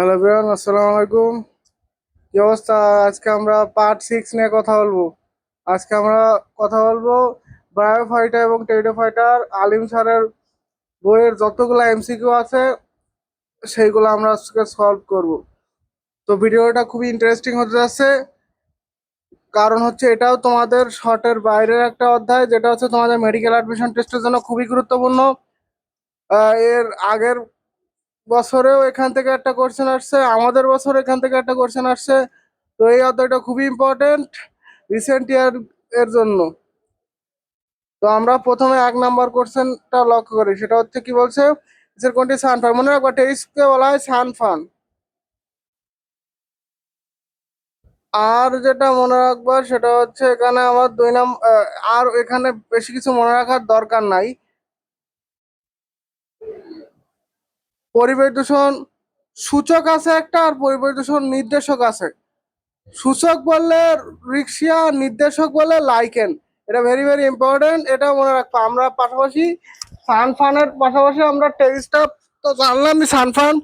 Hello Brian আসসালামু আলাইকুম। কি অবস্থা? আজকে আমরা পার্ট সিক্স নিয়ে কথা বলব। আজকে আমরা কথা বলব বায়ো ফাইটার এবং টেরিটো ফাইটার আলিম স্যারের বইয়ের যতগুলো এমসিকিউ আছে, সেইগুলো আমরা আজকে সলভ করব। তো ভিডিওটা খুবই ইন্টারেস্টিং হতে যাচ্ছে। কারণ হচ্ছে এটাও তোমাদের শর্টের বাইরের একটা অধ্যায়, যেটা হচ্ছে তোমাদের মেডিকেল অ্যাডমিশন টেস্টের জন্য খুবই গুরুত্বপূর্ণ। এর আগের বছরেও এখান থেকে একটা কোশ্চেন আসছে, আমাদের বছর এখান থেকে একটা কোশ্চেন আসছে। তো এই অধ্যায়টা খুবই ইম্পর্টেন্ট রিসেন্ট ইয়ার এর জন্য। তো আমরা প্রথমে এক নাম্বার কোশ্চেনটা লক্ষ্য করি, সেটা হচ্ছে কি বলছে? নিচের কোনটি সানফান মনে রাখবা টেরিসকে বলা হয় সানফান আর যেটা মনে রাখবার সেটা হচ্ছে এখানে আমার দুই নাম আর এখানে বেশি কিছু মনে রাখার দরকার নাই। পরিবেশ দূষণ সূচক আছে একটা আর পরিবেশ দূষণ নির্দেশক আছে। সূচক বললে রিক্সিয়া নির্দেশক বললে লাইকেন। এটা ভেরি ভেরি ইম্পর্টেন্ট এটা মনে রাখব। আমরা পাশাপাশি সানফানের পাশাপাশি আমরা টেরিস্টা তো জানলামই সানফান।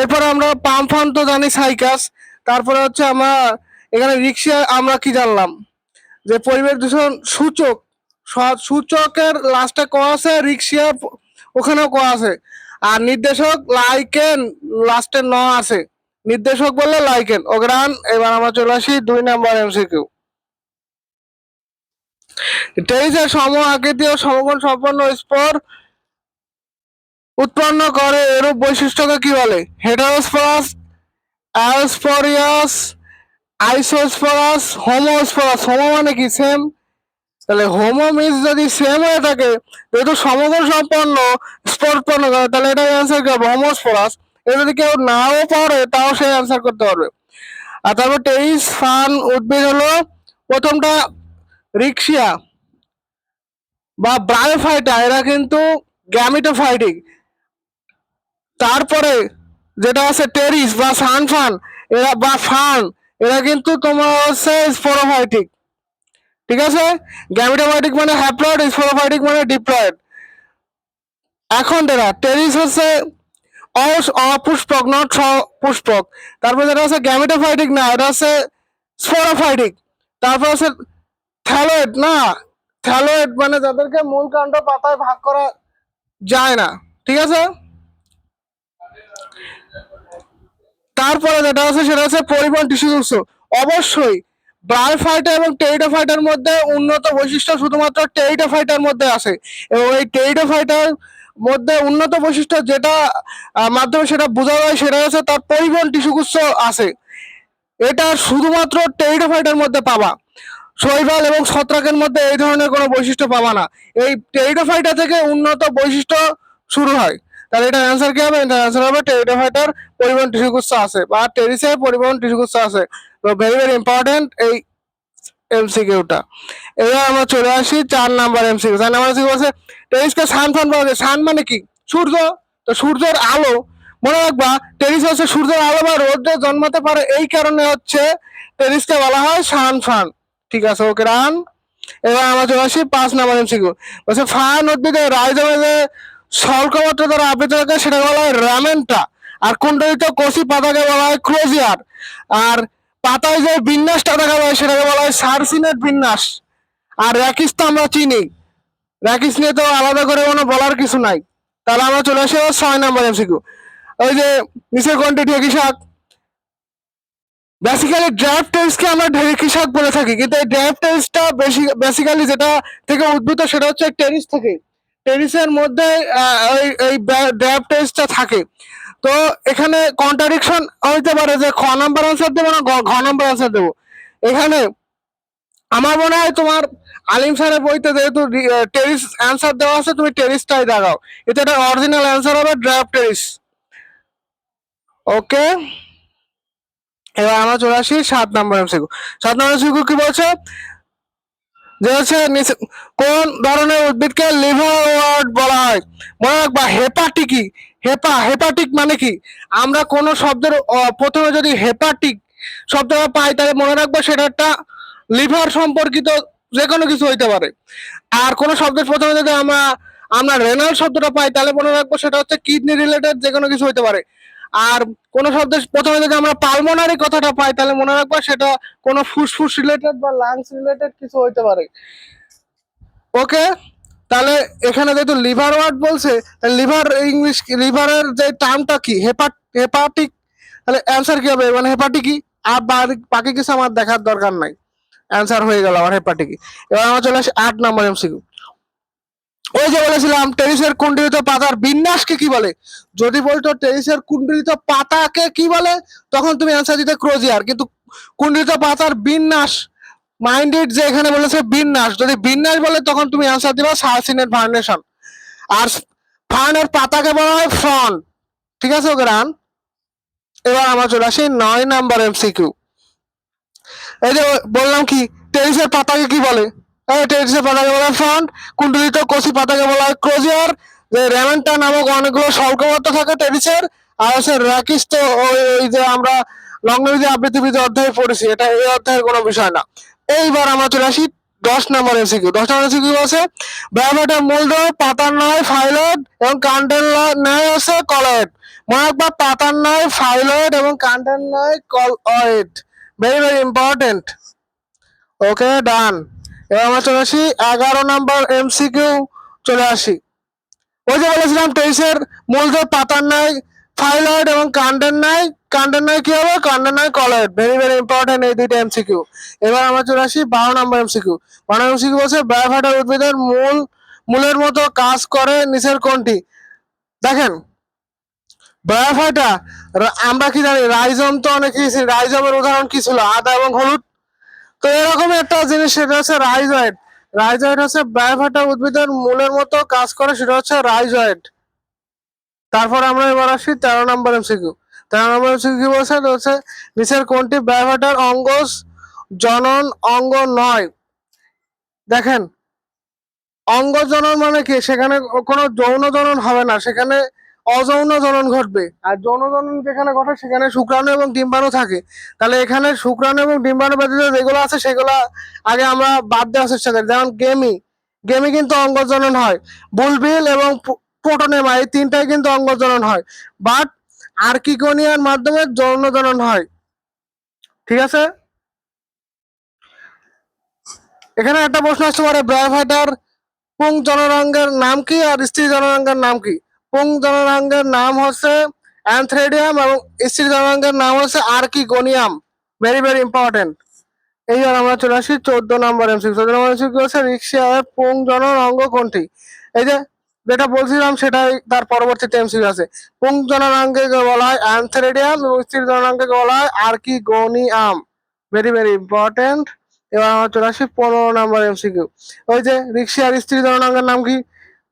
এরপরে আমরা পামফান তো জানি সাইকাস। তারপরে হচ্ছে আমরা এখানে রিক্সিয়া আমরা কি জানলাম? যে পরিবেশ দূষণ সূচক সূচকের লাস্টে ক আছে রিক্সিয়া ওখানেও ক আছে। আর নির্দেশক লাইকেন লাস্টে ন আছে। নির্দেশক বললে লাইকেন। ওগ্রান, এবার আমরা চলে আসি দুই নাম্বার এমসিকিউ টেরিসের সম আকৃতি ও সমকোণ সম্পন্ন স্পর উৎপন্ন করে, এরূপ বৈশিষ্ট্যকে কি বলে? হেটারোস্পরাস অ্যাসপরিয়াস আইসোস্পরাস হোমোস্পরাস হোমো মানে কি? সেম তাহলে হোমো মিন্স যদি সেম হয়ে থাকে, যেহেতু সমকোণ সম্পন্ন স্পর উৎপন্ন করে তাহলে এটা অ্যান্সার কি হবে? হোমোস্পরাস এ যদি কেউ নাও পারে তাও সে অ্যান্সার করতে পারবে। আর তারপর টেরিস ফান, উদ্ভিদ হলো প্রথমটা রিক্সিয়া বা ব্রায়োফাইটা এরা কিন্তু গ্যামিটোফাইটিক তারপরে যেটা আছে টেরিস বা সানফান, এরা বা ফান, এরা কিন্তু তোমার হচ্ছে স্পোরোফাইটিক ঠিক আছে? গ্যামিটোফাইটিক মানে হ্যাপ্লয়েড স্পোরোফাইটিক মানে ডিপ্লয়েড এখন এরা টেরিস হচ্ছে অপুষ্পক নট পুষ্পক তারপর যেটা আছে গ্যামিটোফাইটিক না, এটা হচ্ছে স্পোরোফাইটিক তারপর হচ্ছে থ্যালোয়েড না থ্যালোয়েড মানে যাদেরকে মূল কাণ্ড পাতায় ভাগ করা যায় না। ঠিক আছে? তারপরে যেটা আছে, সেটা হচ্ছে পরিবহন টিস্যু অবশ্যই ব্রায়োফাইটার এবং টেরিডোফাইটার মধ্যে উন্নত বৈশিষ্ট্য শুধুমাত্র টেরিডোফাইটার মধ্যে আছে। এবং এই টেরিডোফাইটার মধ্যে উন্নত বৈশিষ্ট্য যেটা মাধ্যমে সেটা বোঝা যায় সেটা হচ্ছে তার পরিবহন টিস্যুগুচ্ছ আছে। এটা শুধুমাত্র টেরিডোফাইটার মধ্যে পাবা। শৈবাল এবং ছত্রাকের মধ্যে এই ধরনের কোনো বৈশিষ্ট্য পাবা না। এই টেরিডোফাইটা থেকে উন্নত বৈশিষ্ট্য শুরু হয়। তাহলে এটা অ্যান্সার কি হবে? এটা অ্যান্সার হবে টেরিডোফাইটার পরিবহন টিস্যুগুচ্ছ আছে বা টেরিসের পরিবহন টিস্যুগুচ্ছ আছে। তো ভেরি ভেরি ইম্পর্টেন্ট এই এমসিকিউটা এবার আমরা চলে আসি চার নাম্বার এমসিকিউ চার নাম্বার এমসিকিউ আছে টেরিসকে সান ফান পাওয়া যায়। সান মানে কি? সূর্য। তো সূর্যের আলো। মনে রাখবা, টেরিস হচ্ছে সূর্যের আলো বা রোদে জন্মাতে পারে। এই কারণে হচ্ছে টেরিসকে বলা হয় সান ফান। ঠিক আছে, ওকে, রান। এবার আমরা চলে আসি পাঁচ নাম্বার এমসিকিউ বলছে ফান উদ্ভিদে রাইজমে যে স্বল্পমাত্র দ্বারা আবৃত থাকে, সেটাকে বলা হয় রামেনটা। আর কুণ্ডলিত কষি পাতাকে বলা হয় ক্লোজিয়ার আর পাতায় যে বিন্যাসটা দেখা যায় সেটাকে বলা হয় সার্সিনেট বিন্যাস। আর র্যাকিস তো আমরা চিনি। র্যাকিস নিয়ে তো আলাদা করে কোনো বলার কিছু নাই। তাহলে আমরা চলে আসি ছয় নাম্বার এমসিকিউ। ওই যে নিচের কোনটি, ঢেকি শাক? বেসিক্যালি ড্রাফট টেস্টকে আমরা ঢেকি শাক বলে থাকি। কিন্তু এই ড্রাফট টেস্টটা বেসিক্যালি যেটা থেকে উদ্ভূত, সেটা হচ্ছে টেরিস থেকে। টেরিসের মধ্যে ওই, এই ড্রাফট টেস্টটা থাকে। তো এখানে কন্ট্রাডিকশন হইতে পারে যে খ নাম্বার আনসার দেবো না ঘ নাম্বার আনসার দেবো। এখানে আমার মনে হয় তোমার আলিম স্যারের বইতে যেহেতু টেরিস অ্যান্সার দেওয়া আছে, তুমি টেরিসটাই দেখাও। এটা একটা অরিজিনাল অ্যান্সার হবে ড্রাফট টেরিস ওকে এবার আমরা চলে আসি সাত নাম্বার এমসিকিউ সাত নাম্বার এমসিকিউ কি বলছে? যে হচ্ছে কোন ধরনের উদ্ভিদকে লিভার ওয়ার্ড বলা হয়? মনে রাখবা, হেপাটিকি হেপা, হেপাটিক মানে কি? আমরা কোন শব্দের প্রথমে যদি হেপাটিক শব্দটা পাই, তাহলে মনে রাখব সেটা একটা লিভার সম্পর্কিত যে কোনো কিছু হইতে পারে। আর কোন শব্দের প্রথমে যদি আমরা আমরা রেনাল শব্দটা পাই, তাহলে মনে রাখব সেটা হচ্ছে কিডনি রিলেটেড যে কোনো কিছু হইতে পারে। আর কোন শব্দের প্রথমে যদি আমরা পালমোনারি কথাটা পাই, তাহলে মনে রাখব সেটা কোনো ফুসফুস রিলেটেড বা লাংস রিলেটেড কিছু হইতে পারে। ওকে তাহলে এখানে যেহেতু লিভার ওয়ার্ড বলছে লিভার ইংলিশ লিভারের যে টার্মটা কি? হেপাট হেপাটিক তাহলে অ্যান্সার কি হবে? মানে হেপাটিকি আর বাকি কিছু আমার দেখার দরকার নাই। অ্যান্সার হয়ে গেল আমার হেপাটিকি এবার আমার চলে আসে আট নম্বর এমসিকিউ ওই যে বলেছিলাম টেরিসের কুণ্ডলিত পাতার বিন্যাসকে কি বলে? যদি বলতো টেরিসের কুণ্ডলিত পাতাকে কি বলে? তখন তুমি অ্যান্সার দিতে ক্রোজিয়ার। কিন্তু কুণ্ডলিত পাতার বিন্যাস মাইন্ডেড যে এখানে বলেছে বিন্যাস। যদি বিন্যাস বলে, তখন তুমি অ্যান্সার দিবা সার্সিনের ফার্নেশন আর ফার্নের পাতাকে বলা হয় ফ্রন্ট ঠিক আছে, ওকে, রান। এবার আমরা চলে আসি নয় নাম্বার এমসিকিউ এই যে বললাম কি টেরিসের পাতাকে কি বলে? এই টেরিসের পাতাকে বলা ফ্রন্ট কুণ্ডলিত কচি পাতাকে বলা হয় ক্রোজিয়ার যে রেমেন্টা নামক অনেকগুলো স্বল্পমাত্রা থাকে টেরিসের আর হচ্ছে র্যাকিস তো ওই যে আমরা লগ্নবিধি আবৃত্তিবিধি অধ্যায়ে পড়েছি, এটা এই অধ্যায়ের কোনো বিষয় না। এইবার আমরা চলে আসি দশ নম্বর এমসিকিউ দশ নম্বর এমসিকিউ আছে ব্রায়োফাইটার মূলধন, পাতার নয় ফাইলয়েড এবং কান্ডের ন্যায় আছে কলয়েড। মনে রাখবা পাতার নয় ফাইলয়েড এবং কান্ডের নয় colloid. Very very important okay done এবার আমরা চলে আসি এগারো নম্বর এমসিকিউ চলে আসি। ওই যে বলেছিলাম তেইশের মূলধন পাতার নাই ফাইলয়েড এবং কান্ডের নাই কান্ডের নাই কি হবে? কান্ডের নাই কলয়েড ভেরি ভেরি ইম্পর্টেন্ট এই দুইটা এমসিকিউ এবার আমরা চলে আসি বারো নম্বর এমসিকিউ বারো এমসিকিউ বলছে ব্রায়োফাইটার উদ্ভিদের মূল, মূলের মতো কাজ করে নিচের কোনটি? দেখেন ব্রায়োফাইটা আমরা কি জানি, রাইজম তো অনেক রাইজমের উদাহরণ কি ছিল? আদা এবং হলুদ? তো এরকম একটা জিনিস, সেটা হচ্ছে রাইজয়েড রাইজয়েড হচ্ছে ব্রায়োফাইটা উদ্ভিদের মূলের মতো কাজ করে, সেটা হচ্ছে রাইজয়েড তারপর আমরা এবার আসি তেরো নম্বর এমসিকিউ তেরো নম্বর এমসিকিউ কি বলছে হচ্ছে, নিচের কোনটি ব্রায়োফাইটার অঙ্গ জনন অঙ্গ নয়? দেখেন, অঙ্গ জনন মানে কি? সেখানে কোনো যৌন জনন হবে না। সেখানে অযৌন জনন ঘটবে। আর যৌন জনন যেখানে ঘটে, সেখানে শুক্রাণু এবং ডিম্বাণু থাকে। তাহলে এখানে শুক্রাণু এবং ডিম্বাণু ব্যতীত যেগুলো আছে, সেগুলো আগে আমরা বাদ দেওয়ার চেষ্টা করি। যেমন গেমি। গেমি কিন্তু অঙ্গ জনন হয়। বুলবিল এবং প্রোটোনেমা এই তিনটাই কিন্তু অঙ্গ জনন হয়। বাট আর্কিগোনিয়ার মাধ্যমে যৌন জনন হয়। ঠিক আছে? এখানে একটা প্রশ্ন আসতে পারে ব্রায়োফাইটার পুং জনরাঙ্গের নাম কি আর স্ত্রী জনরাঙ্গের নাম কি? পুং জনরাঙ্গের নাম হচ্ছে অ্যানথ্রেডিয়াম এবং স্ত্রী জনরাঙ্গের নাম হচ্ছে আর্কিগোনিয়াম। ভেরি ভেরি ইম্পর্টেন্ট এইবার আমরা চলে আসি চোদ্দ নম্বর এমসি চোদ্দ নম্বর এমসি কি হচ্ছে রিক্সার পুং জনন অঙ্গ কোনটি? এই যে যেটা বলছিলাম সেটাই তার পরবর্তীতে এমসি আছে। পুং জননাঙ্গে বলা হয় অ্যানথ্রেডিয়াম এবং স্ত্রী জননাঙ্গে বলা হয় আর্কিগোনিয়াম। ভেরি ভেরি ইম্পর্টেন্ট এবার আমরা চলে আসি পনেরো নম্বর এমসিকিউ ওই যে রিক্সার স্ত্রী জননাঙ্গের নাম কি?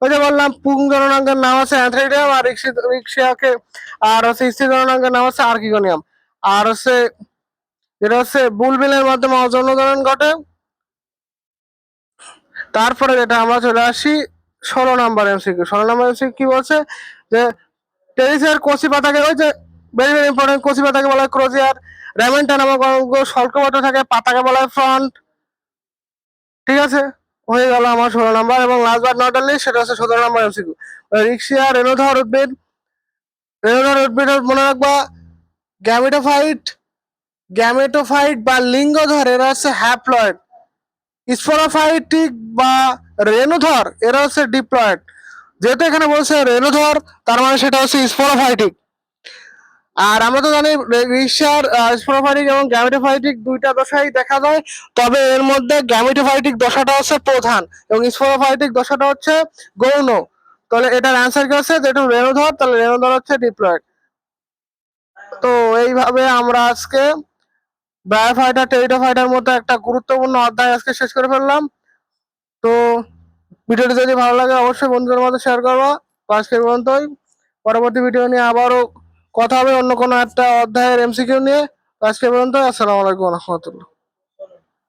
ওই যে বললাম পুং জননাঙ্গের নাম আছে অ্যানথ্রেডিয়াম আর রিক্সি রিক্সাকে আর হচ্ছে স্ত্রী জননাঙ্গের নাম হচ্ছে আর্কিগোনিয়াম। আর হচ্ছে যেটা হচ্ছে বুলবিলের মাধ্যমে জনন ঘটে। তারপরে যেটা আমরা চলে আসি, ষোলো নম্বর এমসিকিউ। ষোলো নম্বর এমসিকিউ কি বলছে? যে টেরিসের কচি পাতাকে ওই যে ভেরি ভেরি ইম্পর্টেন্ট কচি পাতাকে বলা হয় ক্রোজিয়ার। রেমেন্টা নামক অঙ্গ স্বল্পবদ্ধ থাকে, পাতাকে বলা হয় ফ্রন্ট। ঠিক আছে? হয়ে গেল আমার ষোলো নম্বর এবং লাস্ট বার নট অনলি সেটা হচ্ছে সতেরো নম্বর এমসিকিউ রিক্সিয়া রেণুধর উদ্ভিদ রেণুধর উদ্ভিদ মনে রাখবা, গ্যামেটোফাইট গ্যামেটোফাইট বা লিঙ্গধর, এরা হচ্ছে হ্যাপ্লয়েড স্পোরোফাইটিক বা রেণুধর, এরা হচ্ছে ডিপ্লয়েড যেহেতু এখানে বলছে রেণুধর, তার মানে সেটা হচ্ছে স্পোরোফাইটিক। আর আমরা তো জানি, রিক্সার স্পোরোফাইটিক এবং গ্যামেটোফাইটিক দুইটা দশাই দেখা যায়, তবে এর মধ্যে গ্যামেটোফাইটিক দশাটা হচ্ছে প্রধান এবং স্পোরোফাইটিক দশাটা হচ্ছে গৌণ। তাহলে এটার অ্যান্সার কি হচ্ছে যেটা রেণুধর তাহলে রেণুধর হচ্ছে ডিপ্লয়েড তো এইভাবে আমরা আজকে বায়োফাইটার টেরিটোফাইটার মতো একটা গুরুত্বপূর্ণ অধ্যায় আজকে শেষ করে ফেললাম। তো ভিডিওটি যদি ভালো লাগে, অবশ্যই বন্ধুদের মধ্যে শেয়ার করব। আজকের পর্যন্তই। পরবর্তী ভিডিও নিয়ে আবারও কথা হবে অন্য কোনো একটা অধ্যায়ের এমসিকিউ নিয়ে। আজকে পর্যন্ত আসসালামু আলাইকুম রহমতুল্লাহ।